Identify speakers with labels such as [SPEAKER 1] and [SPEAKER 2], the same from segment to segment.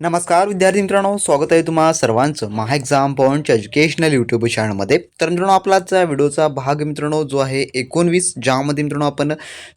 [SPEAKER 1] नमस्कार विद्यार्थी मित्रांनो. स्वागत आहे तुम्हा सर्वांचं महा एक्झाम पॉईंटच्या एज्युकेशनल यूट्यूब चॅनलमध्ये तर मित्रांनो आपलाचा व्हिडिओचा भाग मित्रांनो जो आहे एकोणवीस ज्यामध्ये मित्रांनो आपण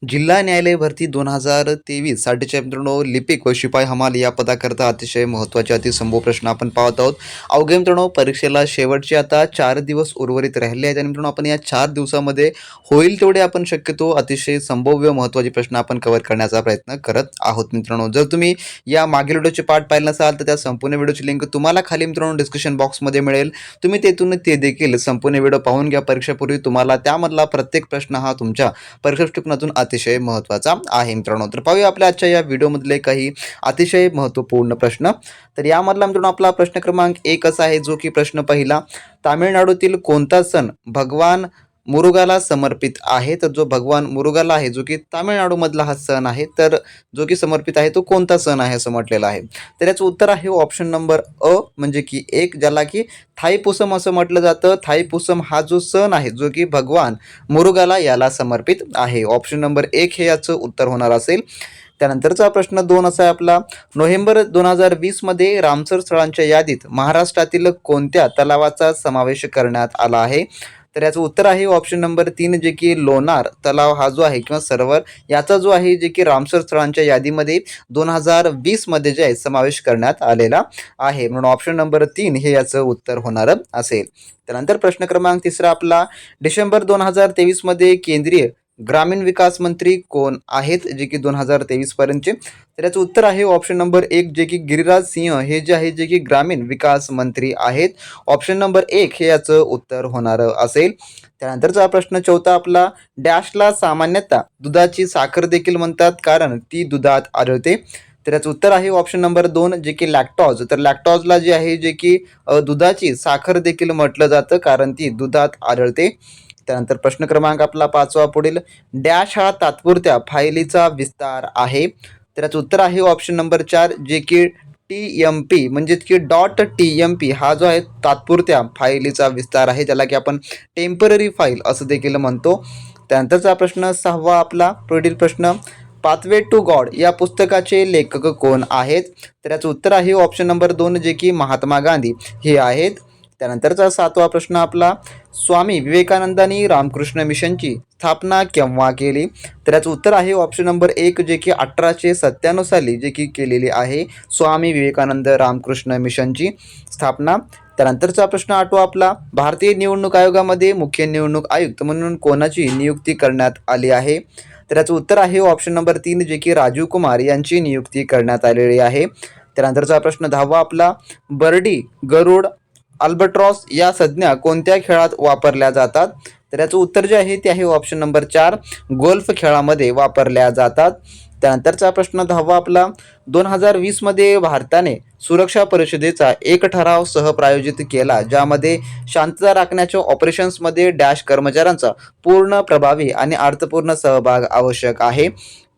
[SPEAKER 1] जिल्हा न्यायालय भरती दोन हजार तेवीस साठीच्या मित्रांनो लिपिक व शिपाई हमाल या पदाकरता अतिशय महत्त्वाचे अतिसंभव प्रश्न आपण पाहत आहोत. अवघे मित्रांनो परीक्षेला शेवटचे आता चार दिवस उर्वरित राहिले आहेत आणि मित्रांनो आपण या चार दिवसामध्ये होईल तेवढे आपण शक्यतो अतिशय संभाव्य महत्त्वाचे प्रश्न आपण कव्हर करण्याचा प्रयत्न करत आहोत मित्रांनो. जर तुम्ही या मागील व्हिडिओचे पाठ पाहिलं नसाल तर त्या संपूर्ण व्हिडिओची लिंक तुम्हाला खाली मित्रांनो डिस्क्रिप्शन बॉक्समध्ये मिळेल. तुम्ही तेथून ते देखील संपूर्ण व्हिडिओ पाहून घ्या. परीक्षेपूर्वी तुम्हाला त्यामधला प्रत्येक प्रश्न हा तुमच्या परीक्षा अतिशय महत्त्वाचा आहे मित्रांनो. तर पाहूया आपल्या आजच्या या व्हिडिओमधले काही अतिशय महत्त्वपूर्ण प्रश्न. तर यामधला मित्रांनो आपला प्रश्न क्रमांक एक असा आहे जो की प्रश्न पहिला तामिळनाडूतील कोणता सण भगवान मुरुगाला समर्पित आहे. तर जो भगवान मुरुगाला आहे जो की तामिळनाडूमधला हा सण आहे तर जो की समर्पित आहे तो कोणता सण आहे असं म्हटलेलं आहे? तर याचं उत्तर आहे ऑप्शन नंबर अ म्हणजे की एक ज्याला की थाईपुसम असं म्हटलं जातं. थाईपुसम हा जो सण आहे जो की भगवान मुरुगाला याला समर्पित आहे. ऑप्शन नंबर एक हे याचं उत्तर होणार असेल. त्यानंतरचा प्रश्न दोन असा आहे आपला. नोव्हेंबर दोन हजार वीसमध्ये रामसर स्थळांच्या यादीत महाराष्ट्रातील कोणत्या तलावाचा समावेश करण्यात आला आहे? तर याचं उत्तर आहे ऑप्शन नंबर तीन जे की लोणार तलाव हा जो आहे किंवा सरोवर याचा जो आहे जे की रामसर स्थळांच्या यादीमध्ये दोन हजार वीसमध्ये जे आहे समावेश करण्यात आलेला आहे. म्हणून ऑप्शन नंबर तीन हे याचं उत्तर होणार असेल. त्यानंतर प्रश्न क्रमांक तिसरा आपला डिसेंबर दोन हजार तेवीसमध्ये केंद्रीय ग्रामीण विकास मंत्री कोण आहेत जे की दोन हजार तेवीसपर्यंतचे तर याचं उत्तर आहे ऑप्शन नंबर एक जे की गिरिराज सिंह. हे जे आहे जे की ग्रामीण विकास मंत्री आहेत. ऑप्शन नंबर एक हे याचं उत्तर होणार असेल. त्यानंतरचा प्रश्न चौथा आपला डॅशला सामान्यतः दुधाची साखर देखील म्हणतात कारण ती दुधात आढळते. तर याचं उत्तर आहे ऑप्शन नंबर दोन जे की लॅक्टॉज तर लॅक्टॉजला जे आहे जे की दुधाची साखर देखील म्हटलं जातं कारण ती दुधात आढळते. त्यानंतर प्रश्न क्रमांक आपला पाचवा पुढील. डॅश हा तात्पुरत्या फायलीचा विस्तार आहे. त्याचं उत्तर आहे ऑप्शन नंबर चार जे की टी एम पी म्हणजेच की डॉट टी एम पी हा जो आहे तात्पुरत्या फायलीचा विस्तार आहे ज्याला की आपण टेंपररी फाईल असं देखील म्हणतो. त्यानंतरचा प्रश्न सहावा आपला पुढील प्रश्न पाथवे टू गॉड या पुस्तकाचे लेखक कोण आहेत? तर याचं उत्तर आहे ऑप्शन नंबर दोन जे की महात्मा गांधी हे आहेत. त्यानंतरचा सातवा प्रश्न आपला स्वामी विवेकानंदांनी रामकृष्ण मिशनची स्थापना केव्हा केली? तर याचं उत्तर आहे ऑप्शन नंबर एक जे की अठराशे सत्त्याण्णव साली जे की केलेली आहे स्वामी विवेकानंद रामकृष्ण मिशनची स्थापना. त्यानंतरचा प्रश्न आठवा आपला भारतीय निवडणूक आयोगामध्ये मुख्य निवडणूक आयुक्त म्हणून कोणाची नियुक्ती करण्यात आली आहे? तर याचं उत्तर आहे ऑप्शन नंबर तीन जे की राजीव कुमार यांची नियुक्ती करण्यात आलेली आहे. त्यानंतरचा प्रश्न दहावा आपला बर्डी गरुड अल्बट्रॉस या संज्ञा कोणत्या खेळात वापरल्या जातात? तर याचं उत्तर जे आहे ते आहे ऑप्शन नंबर चार गोल्फ खेळामध्ये वापरल्या जातात. त्यानंतरचा प्रश्न दहावा आपला. दोन हजार वीसमध्ये भारताने सुरक्षा परिषदेचा एक ठराव सहप्रायोजित केला ज्यामध्ये शांतता राखण्याच्या ऑपरेशन्समध्ये डॅश कर्मचाऱ्यांचा पूर्ण प्रभावी आणि अर्थपूर्ण सहभाग आवश्यक आहे.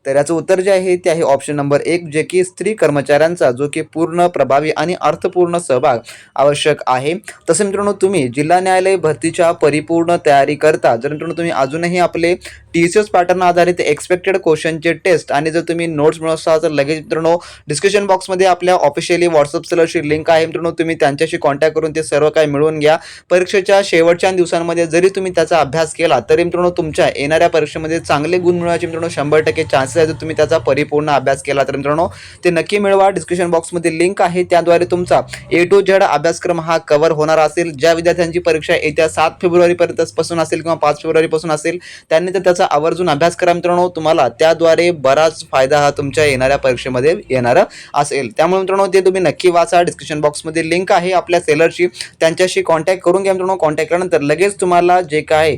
[SPEAKER 1] तर याचं उत्तर जे आहे ते आहे ऑप्शन नंबर एक जे की स्त्री कर्मचाऱ्यांचा जो की पूर्ण प्रभावी आणि अर्थपूर्ण सहभाग आवश्यक आहे. तसे मित्रांनो तुम्ही जिल्हा न्यायालय भरतीच्या परिपूर्ण तयारी करता. जर मित्रांनो तुम्ही अजूनही आपले टी सी एस पॅटर्न आधारित एक्सपेक्टेड क्वेश्चनचे टेस्ट आणि जर तुम्ही नोट्स मिळवत असाल तर लगेच मित्रांनो डिस्क्रिप्शन बॉक्समध्ये आपल्या ऑफिशियली व्हॉट्सअप सेलरची लिंक आहे. मित्रांनो तुम्ही त्यांच्याशी कॉन्टॅक्ट करून ते सर्व काही मिळवून घ्या. परीक्षेच्या शेवटच्या दिवसांमध्ये जरी तुम्ही त्याचा अभ्यास केला तरी मित्रांनो तुमच्या येणाऱ्या परीक्षेमध्ये चांगले गुण मिळवायचे मित्रांनो शंभर टक्के चान्स आहे जर तुम्ही त्याचा परिपूर्ण अभ्यास केला. तर मित्रांनो ते नक्की मिळवा. डिस्क्रिप्शन बॉक्समध्ये लिंक आहे. त्याद्वारे तुमचा ए टू झेड अभ्यासक्रम हा कव्हर होणार असेल. ज्या विद्यार्थ्यांची परीक्षा येत्या सात फेब्रुवारीपर्यंत पासून असेल किंवा पाच फेब्रुवारीपासून असेल त्यांनी तर त्याचा आवर्जून अभ्यास करा मित्रांनो. तुम्हाला त्याद्वारे बराच फायदा हा तुमच्या येणाऱ्या परीक्षेमध्ये येणार असेल. त्यामुळे मित्रांनो ते तुम्ही नक्की वाचा. डिस्क्रिप्शन बॉक्समध्ये लिंक आहे आपल्या सेलरची त्यांच्याशी कॉन्टॅक्ट करून घ्या मित्रांनो. कॉन्टॅक्ट केल्यानंतर लगेच तुम्हाला जे काय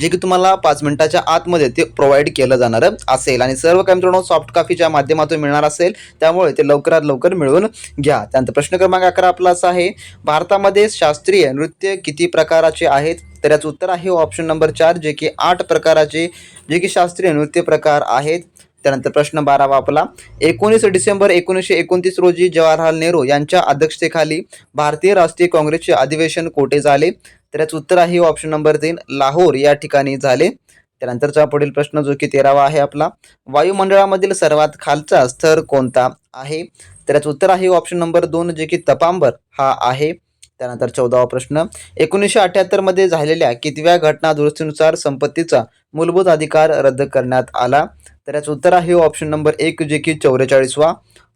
[SPEAKER 1] जे की तुम्हाला पाच मिनिटाच्या आतमध्ये ते प्रोव्हाइड केलं जाणार असेल. आणि सर्व काय मित्रांनो सॉफ्ट कॉफीच्या माध्यमातून मिळणार असेल. त्यामुळे ते लवकरात लवकर मिळवून घ्या. त्यानंतर प्रश्न क्रमांक अकरा आपला असा आहे भारतामध्ये शास्त्रीय नृत्य किती प्रकाराचे आहेत? तर याचं उत्तर आहे ऑप्शन नंबर चार जे की आठ प्रकाराचे जे की शास्त्रीय नृत्य प्रकार आहेत. त्यानंतर प्रश्न बारावा आपला एकोणीस डिसेंबर एकोणीसशे एकोणतीस रोजी जवाहरलाल नेहरू यांच्या अध्यक्षतेखाली भारतीय राष्ट्रीय काँग्रेसचे अधिवेशन कोठे झाले? तर याचं उत्तर आहे ऑप्शन नंबर तीन लाहोर या ठिकाणी झाले. त्यानंतरचा पुढील प्रश्न जो की तेरावा आहे आपला वायुमंडळामधील सर्वात खालचा स्तर कोणता आहे? तर याचं उत्तर आहे ऑप्शन नंबर दोन जे की तपांबर हा आहे. त्यानंतर चौदावा प्रश्न एकोणीसशे अठ्याहत्तरमध्ये झालेल्या कितव्या घटना दुरुस्तीनुसार संपत्तीचा मूलभूत अधिकार रद्द करण्यात आला? तर याचं उत्तर आहे ऑप्शन नंबर एक जे की चौवेचाळीसवा.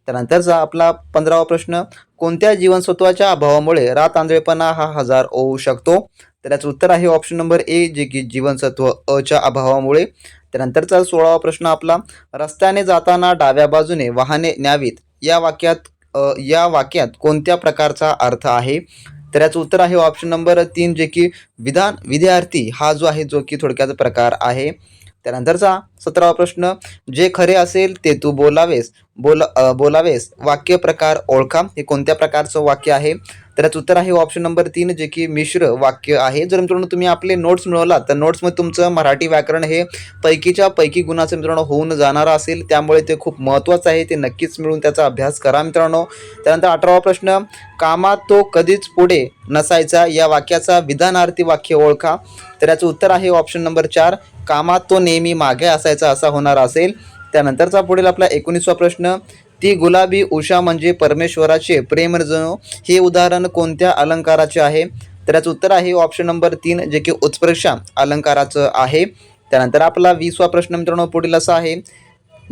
[SPEAKER 1] त्यानंतरचा आपला पंधरावा प्रश्न कोणत्या जीवनसत्वाच्या अभावामुळे रात आंधळेपणा हा हजार होऊ शकतो? तर याचं उत्तर आहे ऑप्शन नंबर ए जे की जीवनसत्व अच्या अभावामुळे. त्यानंतरचा सोळावा प्रश्न आपला रस्त्याने जाताना डाव्या बाजूने वाहने न्यावीत. या वाक्यात या वाक्यात कोणत्या प्रकारचा अर्थ आहे? तर याचं उत्तर आहे ऑप्शन नंबर तीन जे की विधान विद्यार्थी हा जो आहे जो की थोडक्याचा प्रकार आहे. त्यानंतरचा सतरावा प्रश्न जे खरे असेल ते तू बोलावेस बोल बोलावेस. वाक्य प्रकार ओळखा. हे कोणत्या प्रकारचं वाक्य आहे? त्याचं उत्तर आहे ऑप्शन नंबर तीन जे की मिश्र वाक्य आहे. जर मित्रांनो तुम्ही आपले नोट्स मिळवलात तर नोट्समध्ये तुमचं मराठी व्याकरण हे पैकीच्या पैकी गुणाचं मित्रांनो होऊन जाणार असेल. त्यामुळे ते खूप महत्त्वाचं आहे. ते नक्कीच मिळून त्याचा अभ्यास करा मित्रांनो. त्यानंतर अठरावा प्रश्न कामात तो कधीच पुढे नसायचा? या वाक्याचा विधानार्थी वाक्य ओळखा. तर याचं उत्तर आहे ऑप्शन नंबर चार कामात तो नेहमी मागे असायचा असा होणार असेल. त्यानंतरचा पुढील आपला एकोणीसवा प्रश्न ती गुलाबी उषा म्हणजे परमेश्वराचे प्रेम जणू. हे उदाहरण कोणत्या अलंकाराचे आहे? तर याचं उत्तर आहे ऑप्शन नंबर तीन जे की उत्प्रेक्षा अलंकाराचं आहे. त्यानंतर आपला वीसवा प्रश्न मित्रांनो पुढील असा आहे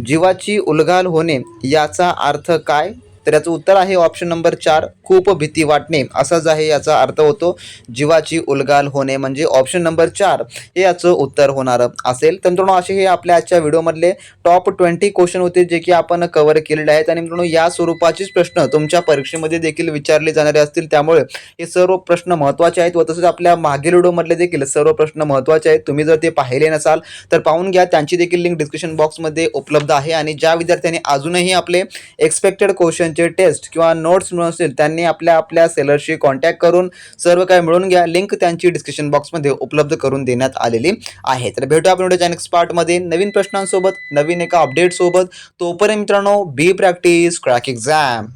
[SPEAKER 1] जीवाची उलघाल होणे याचा अर्थ काय? तर याचं उत्तर आहे ऑप्शन नंबर चार खूप भीती वाटणे. असाच आहे याचा अर्थ होतो जीवाची उलगाल होणे. म्हणजे ऑप्शन नंबर चार हे याचं उत्तर होणार असेल. तर मित्रांनो असे हे आपल्या आजच्या व्हिडिओमधले टॉप ट्वेंटी क्वेश्चन होते जे की आपण कव्हर केलेले आहेत. आणि मित्रांनो या स्वरूपाचेच प्रश्न तुमच्या परीक्षेमध्ये देखील विचारले जाणारे असतील. त्यामुळे हे सर्व प्रश्न महत्त्वाचे आहेत व तसेच आपल्या मागील व्हिडिओमधले देखील सर्व प्रश्न महत्त्वाचे आहेत. तुम्ही जर ते पाहिले नसाल तर पाहून घ्या. त्यांची देखील लिंक डिस्क्रिप्शन बॉक्समध्ये उपलब्ध आहे. आणि ज्या विद्यार्थ्यांनी अजूनही आपले एक्सपेक्टेड त्यांचे टेस्ट किंवा नोट्स मिळून असतील त्यांनी आपल्या आपल्या सेलरशी कॉन्टॅक्ट करून सर्व काही मिळून घ्या. लिंक त्यांची डिस्क्रिप्शन बॉक्समध्ये उपलब्ध करून देण्यात आलेली आहे. तर भेटूया आपण व्हिडिओच्या नेक्स्ट पार्टमध्ये नवीन प्रश्नांसोबत नवीन एका अपडेटसोबत तोपर्यंत मित्रांनो बी प्रॅक्टिस क्रॅक एक्झाम